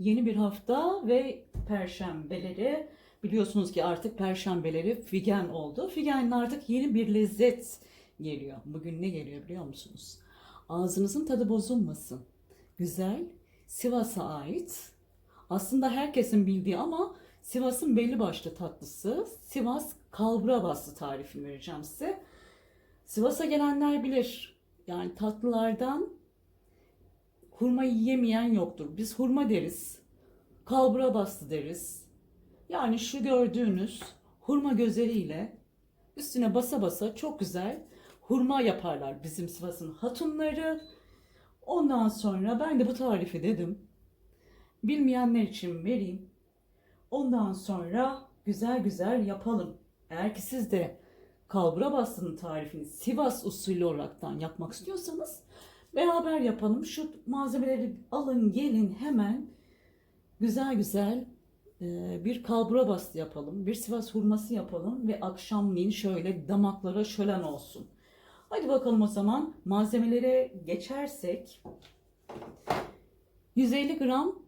Yeni bir hafta ve perşembeleri biliyorsunuz ki artık perşembeleri figen oldu. Figenle artık yeni bir lezzet geliyor. Bugün ne geliyor biliyor musunuz? Ağzınızın tadı bozulmasın. Güzel, Sivas'a ait. Aslında herkesin bildiği ama Sivas'ın belli başlı tatlısı. Sivas kalbura bastı tarifini vereceğim size. Sivas'a gelenler bilir. Yani tatlılardan hurma yiyemeyen yoktur. Biz hurma deriz. Kalbura bastı deriz. Yani şu gördüğünüz hurma gözleriyle üstüne basa basa çok güzel hurma yaparlar bizim Sivas'ın hatunları. Ondan sonra ben de bu tarifi dedim. Bilmeyenler için vereyim. Ondan sonra güzel güzel yapalım. Eğer ki siz de kalbura bastının tarifini Sivas usulü olaraktan yapmak istiyorsanız beraber yapalım. Şu malzemeleri alın gelin hemen güzel güzel e, bir kalbura bastı yapalım. Bir Sivas hurması yapalım ve akşamleyin şöyle damaklara şölen olsun. Hadi bakalım o zaman malzemelere geçersek 150 gram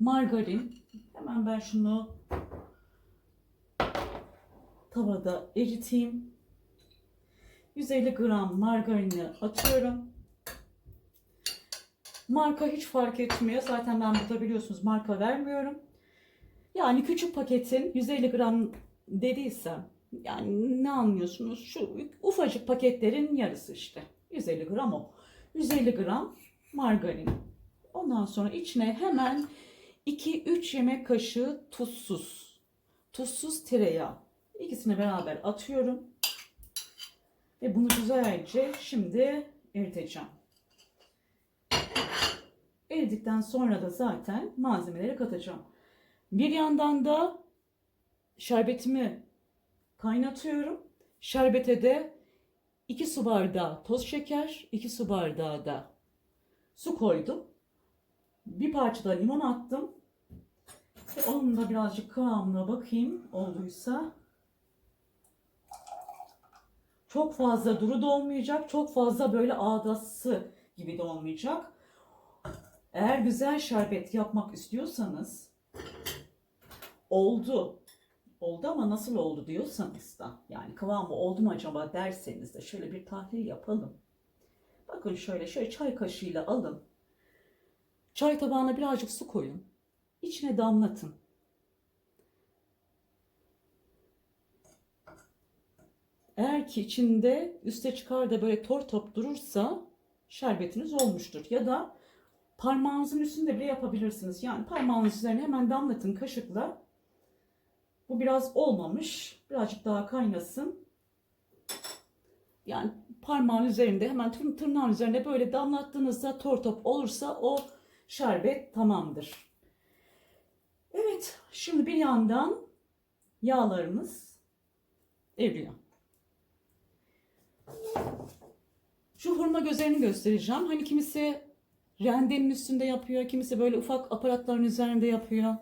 margarin. Hemen ben şunu tavada eriteyim. 150 gram margarini atıyorum. Marka hiç fark etmiyor. Zaten ben burada biliyorsunuz marka vermiyorum. Yani küçük paketin 150 gram dediysem yani ne anlıyorsunuz? Şu ufacık paketlerin yarısı işte. 150 gram o. 150 gram margarin. Ondan sonra içine hemen 2-3 yemek kaşığı tuzsuz. Tuzsuz tereyağı. İkisini beraber atıyorum. Ve bunu güzelce şimdi eriteceğim. Eridikten sonra da zaten malzemeleri katacağım. Bir yandan da şerbetimi kaynatıyorum. Şerbete de 2 su bardağı toz şeker, 2 su bardağı da su koydum. Bir parça da limon attım. Ve onun da birazcık kıvamına bakayım olduysa. Çok fazla duru da olmayacak, çok fazla böyle ağdası gibi de olmayacak. Eğer güzel şerbet yapmak istiyorsanız oldu. Oldu ama nasıl oldu diyorsanız da yani kıvamı oldu mu acaba derseniz de şöyle bir tahlil yapalım. Bakın şöyle şöyle çay kaşığıyla alın. Çay tabağına birazcık su koyun. İçine damlatın. Eğer ki içinde üste çıkar da böyle tor top durursa şerbetiniz olmuştur. Ya da parmağınızın üstünde bile yapabilirsiniz. Yani parmağınız üzerine hemen damlatın kaşıkla. Bu biraz olmamış. Birazcık daha kaynasın. Yani parmağın üzerinde hemen tır- tırnağın üzerine böyle damlattığınızda tor top olursa o şerbet tamamdır. Evet, şimdi bir yandan yağlarımız eriyor. Şu hurma gözlerini göstereceğim. Hani kimisi rendenin üstünde yapıyor, kimisi böyle ufak aparatların üzerinde yapıyor.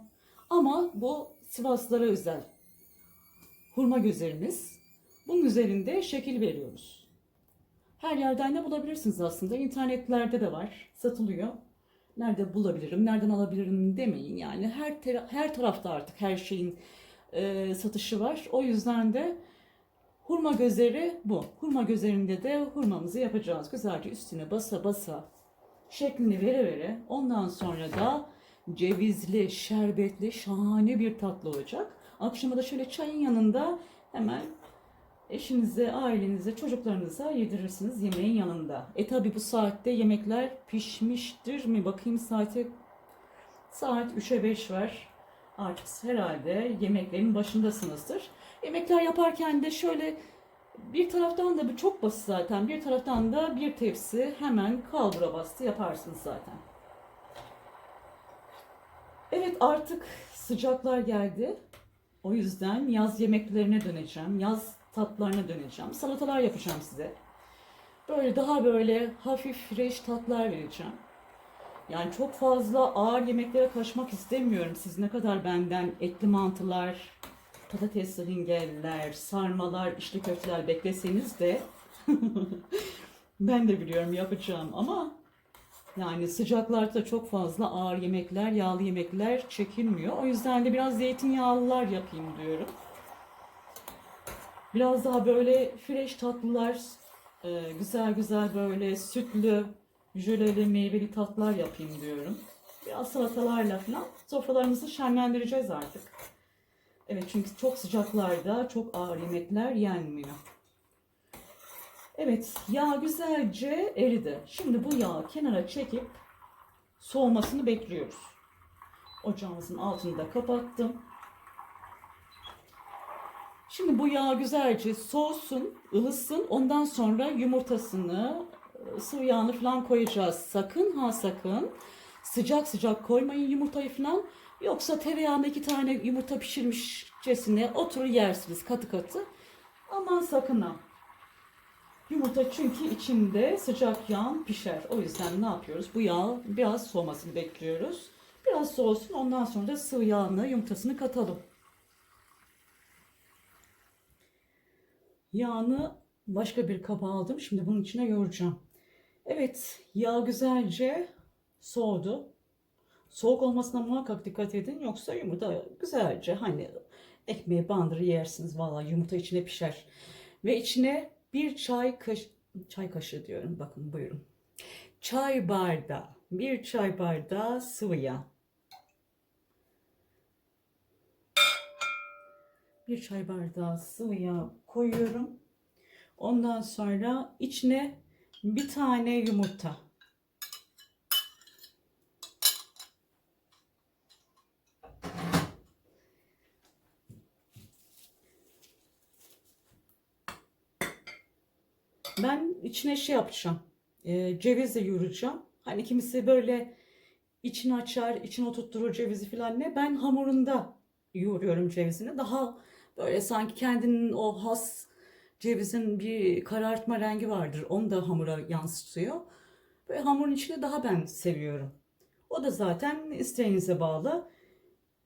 Ama bu Sivaslara özel hurma gözlerimiz. Bunun üzerinde şekil veriyoruz. Her yerden de bulabilirsiniz aslında. İnternetlerde de var, satılıyor. Nerede bulabilirim, nereden alabilirim demeyin. Yani her her tarafta artık her şeyin e, satışı var. O yüzden de hurma gözleri bu. Hurma gözlerinde de hurmamızı yapacağız. Güzelce üstüne basa basa şeklini vere vere ondan sonra da cevizli, şerbetli, şahane bir tatlı olacak. Akşama da şöyle çayın yanında hemen eşinize, ailenize, çocuklarınıza yedirirsiniz yemeğin yanında. E tabi bu saatte yemekler pişmiştir mi? Bakayım saate saat 3'e 5 var. Artık herhalde yemeklerin başındasınızdır. Yemekler yaparken de şöyle bir taraftan da bu çok basit zaten. Bir taraftan da bir tepsi hemen kalbura bastı yaparsınız zaten. Evet artık sıcaklar geldi. O yüzden yaz yemeklerine döneceğim. Yaz tatlarına döneceğim. Salatalar yapacağım size. Böyle daha böyle hafif fresh tatlar vereceğim. Yani çok fazla ağır yemeklere kaçmak istemiyorum. Siz ne kadar benden etli mantılar, patatesli hingeller, sarmalar, içli köfteler bekleseniz de ben de biliyorum yapacağım ama Yani sıcaklarda çok fazla ağır yemekler, yağlı yemekler çekilmiyor. O yüzden de biraz zeytinyağlılar yapayım diyorum. Biraz daha böyle fresh tatlılar, e, güzel güzel böyle sütlü, jöleli, meyveli tatlar yapayım diyorum. Biraz salatalarla falan sofralarımızı şenlendireceğiz artık. Evet çünkü çok sıcaklarda çok ağır yemekler yenmiyor. Evet yağ güzelce eridi. Şimdi bu yağı kenara çekip soğumasını bekliyoruz. Ocağımızın altını da kapattım. Şimdi bu yağ güzelce soğusun, ılısın. Ondan sonra yumurtasını, e, sıvı yağını falan koyacağız. Sakın ha sakın sıcak sıcak koymayın yumurtayı falan. Yoksa tereyağında iki tane yumurta pişirmişçesine oturur yersiniz katı katı. Aman sakın ha. Yumurta çünkü içinde sıcak yağ pişer. O yüzden ne yapıyoruz? Bu yağ biraz soğumasını bekliyoruz. Biraz soğusun ondan sonra da sıvı yağını yumurtasını katalım. Yağını başka bir kaba aldım. Şimdi bunun içine yoğuracağım. Evet, yağ güzelce soğudu. Soğuk olmasına muhakkak dikkat edin. Yoksa yumurta güzelce hani ekmeğe bandırır yersiniz. Vallahi yumurta içine pişer. Ve içine bir çay kaş çay kaşığı diyorum. Bakın buyurun. Çay bardağı. Bir çay bardağı sıvı yağ. Bir çay bardağı sıvı yağ koyuyorum. Ondan sonra içine bir tane yumurta. Ben içine şey yapacağım. E, cevizle yoğuracağım. Hani kimisi böyle içini açar, içine oturtturur cevizi falan ne. Ben hamurunda yoğuruyorum cevizini. Daha böyle sanki kendinin o has cevizin bir karartma rengi vardır. Onu da hamura yansıtıyor. Böyle hamurun içine daha ben seviyorum. O da zaten isteğinize bağlı.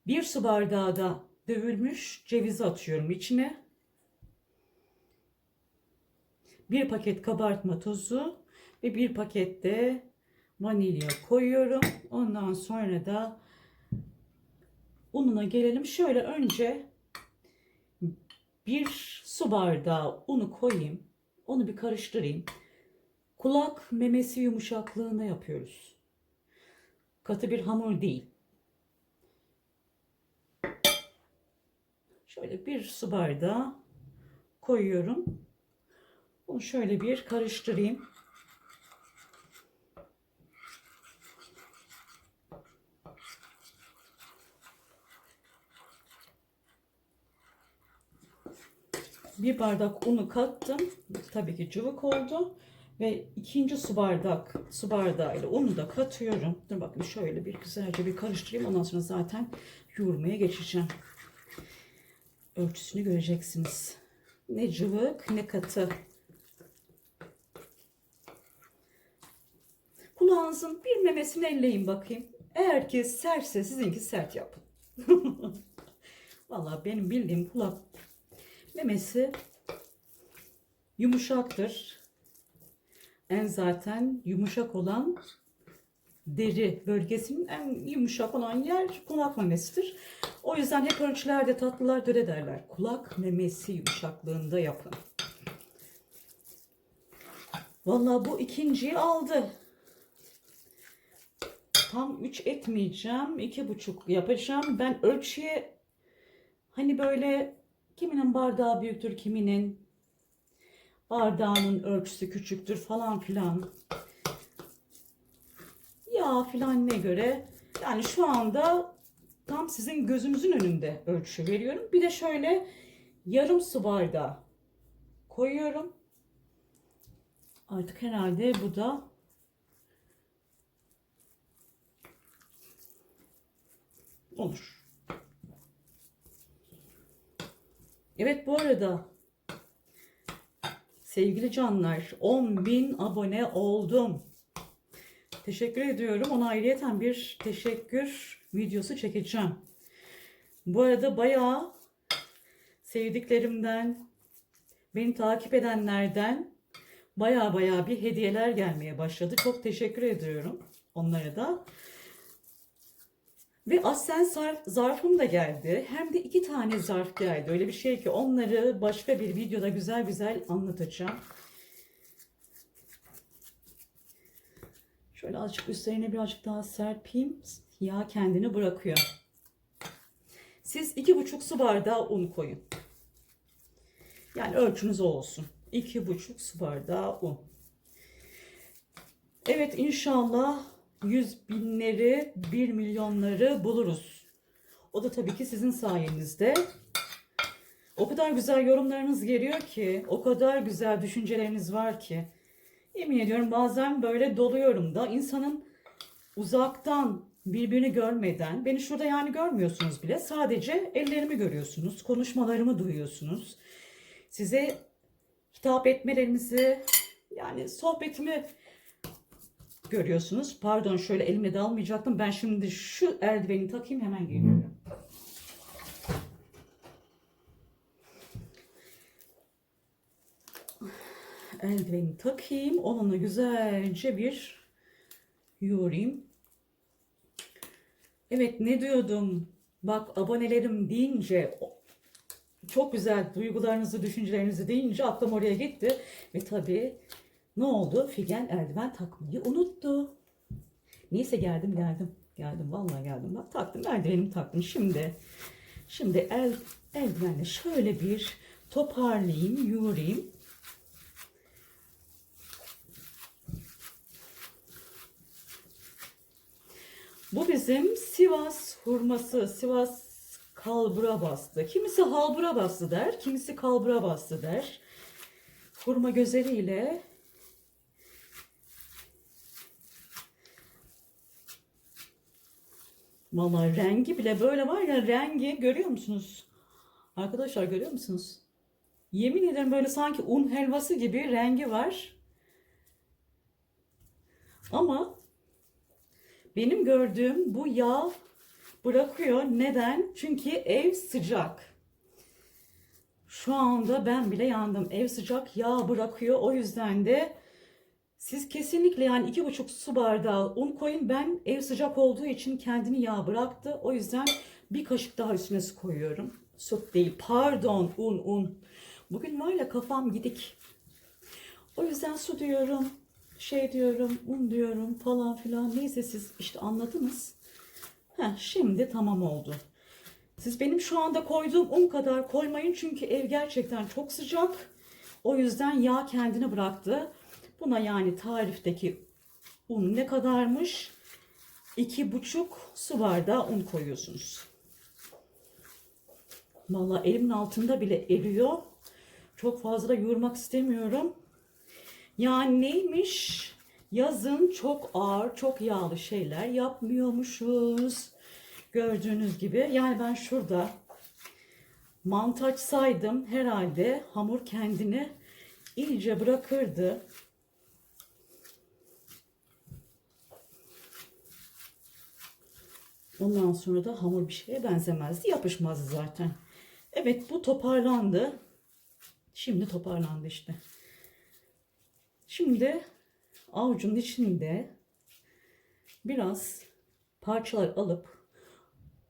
Bir su bardağı da dövülmüş cevizi atıyorum içine. Bir paket kabartma tozu ve bir paket de vanilya koyuyorum. Ondan sonra da ununa gelelim. Şöyle önce bir su bardağı unu koyayım. Onu bir karıştırayım. Kulak memesi yumuşaklığında yapıyoruz. Katı bir hamur değil. Şöyle bir su bardağı koyuyorum. Bunu şöyle bir karıştırayım. Bir bardak unu kattım. Tabii ki cıvık oldu. Ve ikinci su bardak su bardağıyla unu da katıyorum. Dur bakın şöyle bir güzelce bir karıştırayım. Ondan sonra zaten yoğurmaya geçeceğim. Ölçüsünü göreceksiniz. Ne cıvık ne katı. Kulağınızın bir memesini elleyin bakayım. Eğer ki sertse sizinki sert yapın. Vallahi benim bildiğim kulak memesi yumuşaktır. En zaten yumuşak olan deri bölgesinin en yumuşak olan yer kulak memesidir. O yüzden hep ölçülerde tatlılar öyle derler. Kulak memesi yumuşaklığında yapın. Vallahi bu ikinciyi aldı. Tam 3 etmeyeceğim. 2,5 yapacağım. Ben ölçüye hani böyle kiminin bardağı büyüktür, kiminin bardağının ölçüsü küçüktür falan filan. Ya filan ne göre. Yani şu anda tam sizin gözünüzün önünde ölçü veriyorum. Bir de şöyle yarım su bardağı koyuyorum. Artık herhalde bu da olur. Evet bu arada sevgili canlar 10.000 abone oldum. Teşekkür ediyorum. Ona ayrıyeten bir teşekkür videosu çekeceğim. Bu arada bayağı sevdiklerimden, beni takip edenlerden bayağı bayağı bir hediyeler gelmeye başladı. Çok teşekkür ediyorum. onlara da. Ve aslen zar- zarfım da geldi. Hem de iki tane zarf geldi. Öyle bir şey ki onları başka bir videoda güzel güzel anlatacağım. Şöyle azıcık üstlerine birazcık daha serpeyim. Yağ kendini bırakıyor. Siz iki buçuk su bardağı un koyun. Yani ölçünüz olsun. İki buçuk su bardağı un. Evet inşallah yüz binleri, bir milyonları buluruz. O da tabii ki sizin sayenizde. O kadar güzel yorumlarınız geliyor ki, o kadar güzel düşünceleriniz var ki. Yemin ediyorum bazen böyle doluyorum da insanın uzaktan birbirini görmeden, beni şurada yani görmüyorsunuz bile. Sadece ellerimi görüyorsunuz, konuşmalarımı duyuyorsunuz. Size hitap etmelerimizi, yani sohbetimi görüyorsunuz. Pardon şöyle elimle de almayacaktım. Ben şimdi şu eldiveni takayım hemen geliyorum. Eldiveni takayım. Onunla güzelce bir yoğurayım. Evet ne diyordum? Bak abonelerim deyince çok güzel duygularınızı, düşüncelerinizi deyince aklım oraya gitti. Ve tabii ne oldu? Figen eldiven takmayı unuttu. Neyse geldim geldim. Geldim vallahi geldim. Bak taktım eldivenimi taktım. Şimdi şimdi el eldivenle şöyle bir toparlayayım, yoğurayım. Bu bizim Sivas hurması, Sivas kalbura bastı. Kimisi halbura bastı der, kimisi kalbura bastı der. Hurma gözeliyle Vallahi rengi bile böyle var ya rengi görüyor musunuz? Arkadaşlar görüyor musunuz? Yemin ederim böyle sanki un helvası gibi rengi var. Ama benim gördüğüm bu yağ bırakıyor. Neden? Çünkü ev sıcak. Şu anda ben bile yandım. Ev sıcak yağ bırakıyor. O yüzden de siz kesinlikle yani iki buçuk su bardağı un koyun. Ben ev sıcak olduğu için kendini yağ bıraktı. O yüzden bir kaşık daha üstüne su koyuyorum. Su değil pardon un un. Bugün var ya kafam gidik. O yüzden su diyorum, şey diyorum, un diyorum falan filan. Neyse siz işte anladınız. Heh, şimdi tamam oldu. Siz benim şu anda koyduğum un kadar koymayın çünkü ev gerçekten çok sıcak. O yüzden yağ kendini bıraktı. Buna yani tarifteki un ne kadarmış? İki buçuk su bardağı un koyuyorsunuz. Vallahi elimin altında bile eriyor. Çok fazla yoğurmak istemiyorum. Yani neymiş? Yazın çok ağır, çok yağlı şeyler yapmıyormuşuz. Gördüğünüz gibi. Yani ben şurada mantı açsaydım herhalde hamur kendini iyice bırakırdı. Ondan sonra da hamur bir şeye benzemezdi. Yapışmazdı zaten. Evet bu toparlandı. Şimdi toparlandı işte. Şimdi avucun içinde biraz parçalar alıp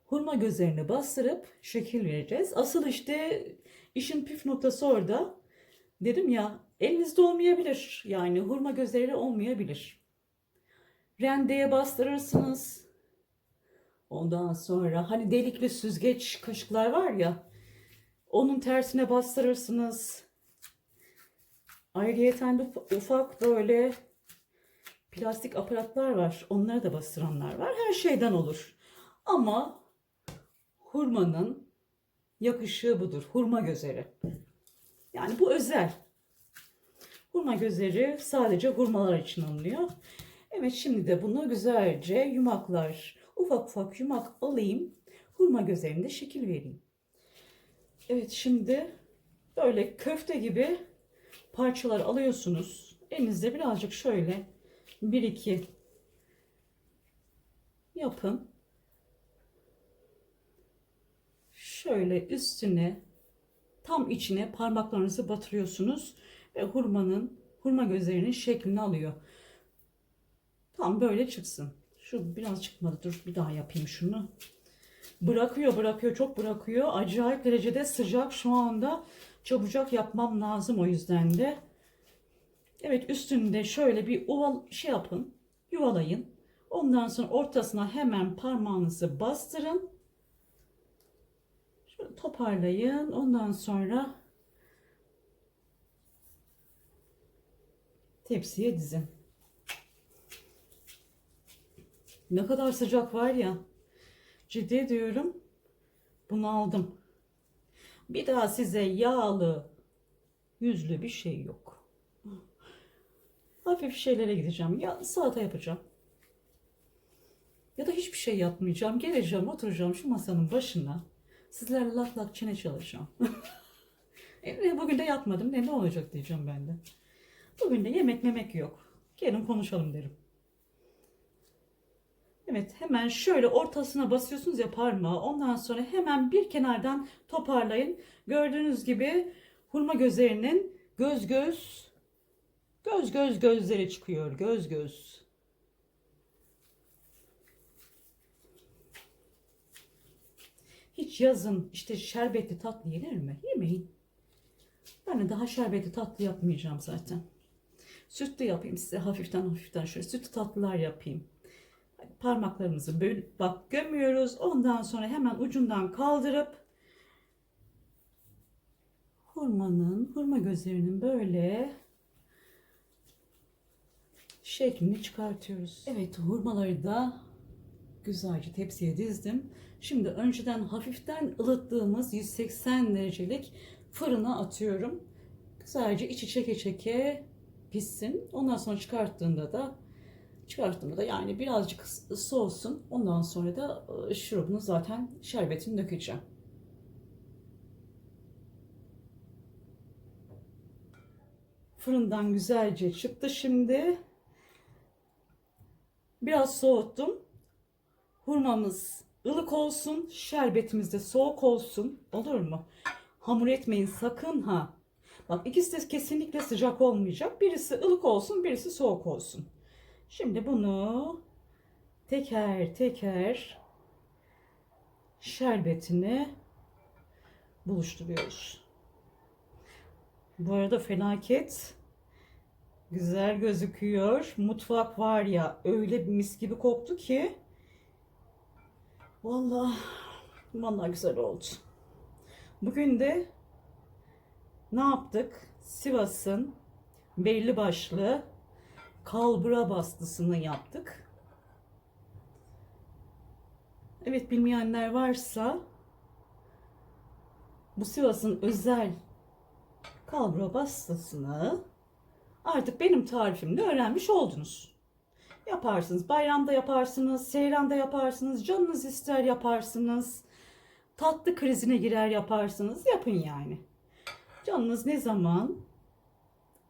hurma gözlerine bastırıp şekil vereceğiz. Asıl işte işin püf noktası orada. Dedim ya elinizde olmayabilir. Yani hurma gözleri olmayabilir. Rendeye bastırırsınız. Ondan sonra hani delikli süzgeç kaşıklar var ya onun tersine bastırırsınız. Ayrıyeten de uf- ufak böyle plastik aparatlar var. Onları da bastıranlar var. Her şeyden olur. Ama hurmanın yakışığı budur. Hurma gözleri. Yani bu özel. Hurma gözleri sadece hurmalar için alınıyor. Evet şimdi de bunu güzelce yumaklar, ufak ufak yumak alayım. Hurma gözlerinde şekil vereyim. Evet şimdi böyle köfte gibi parçalar alıyorsunuz. Elinizde birazcık şöyle bir iki yapın. Şöyle üstüne tam içine parmaklarınızı batırıyorsunuz ve hurmanın hurma gözlerinin şeklini alıyor. Tam böyle çıksın. Şu biraz çıkmadı. Dur bir daha yapayım şunu. Bırakıyor bırakıyor çok bırakıyor. Acayip derecede sıcak şu anda. Çabucak yapmam lazım o yüzden de. Evet üstünde şöyle bir oval şey yapın. Yuvalayın. Ondan sonra ortasına hemen parmağınızı bastırın. Şöyle toparlayın. Ondan sonra tepsiye dizin. Ne kadar sıcak var ya. Ciddi diyorum. Bunu aldım. Bir daha size yağlı, yüzlü bir şey yok. Hafif şeylere gideceğim. Ya salata yapacağım. Ya da hiçbir şey yapmayacağım. Geleceğim, oturacağım şu masanın başına. Sizlerle lak lak çene çalışacağım. e, bugün de yapmadım. Ne, ne olacak diyeceğim ben de. Bugün de yemek memek yok. Gelin konuşalım derim. Evet hemen şöyle ortasına basıyorsunuz ya parmağı. Ondan sonra hemen bir kenardan toparlayın. Gördüğünüz gibi hurma gözlerinin göz göz göz göz gözleri çıkıyor. Göz göz. Hiç yazın işte şerbetli tatlı yenir mi? Yemeyin. Ben de daha şerbetli tatlı yapmayacağım zaten. Sütlü yapayım size hafiften hafiften şöyle sütlü tatlılar yapayım. Parmaklarımızı böyle bak gömüyoruz. Ondan sonra hemen ucundan kaldırıp hurmanın, hurma gözlerinin böyle şeklini çıkartıyoruz. Evet hurmaları da güzelce tepsiye dizdim. Şimdi önceden hafiften ılıttığımız 180 derecelik fırına atıyorum. Güzelce içi çeke çeke pişsin. Ondan sonra çıkarttığında da çıkarttığımda da yani birazcık soğusun. Ondan sonra da e, şurubunu zaten şerbetini dökeceğim. Fırından güzelce çıktı şimdi. Biraz soğuttum. Hurmamız ılık olsun, şerbetimiz de soğuk olsun. Olur mu? Hamur etmeyin sakın ha. Bak ikisi de kesinlikle sıcak olmayacak. Birisi ılık olsun, birisi soğuk olsun. Şimdi bunu teker teker şerbetini buluşturuyoruz. Bu arada felaket güzel gözüküyor. Mutfak var ya öyle bir mis gibi koktu ki vallahi vallahi güzel oldu. Bugün de ne yaptık? Sivas'ın belli başlı kalbura bastısını yaptık. Evet bilmeyenler varsa bu Sivas'ın özel kalbura bastısını artık benim tarifimle öğrenmiş oldunuz. Yaparsınız. Bayramda yaparsınız, seyranda yaparsınız, canınız ister yaparsınız. Tatlı krizine girer yaparsınız. Yapın yani. Canınız ne zaman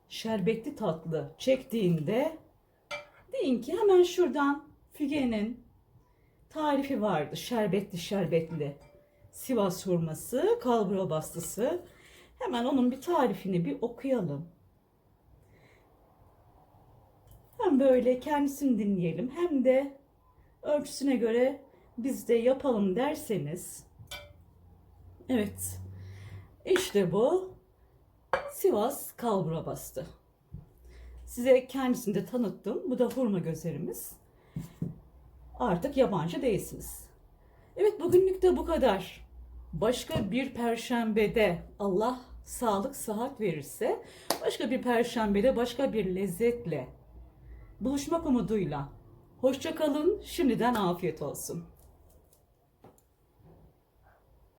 şerbetli tatlı çektiğinde deyin ki hemen şuradan Figen'in tarifi vardı. Şerbetli şerbetli Sivas hurması, kalbura bastısı. Hemen onun bir tarifini bir okuyalım. Hem böyle kendisini dinleyelim hem de ölçüsüne göre biz de yapalım derseniz. Evet. İşte bu Sivas kalbura bastı. Size kendisini de tanıttım. Bu da hurma gözlerimiz. Artık yabancı değilsiniz. Evet bugünlük de bu kadar. Başka bir perşembede Allah sağlık sıhhat verirse başka bir perşembede başka bir lezzetle buluşmak umuduyla. Hoşça kalın. Şimdiden afiyet olsun.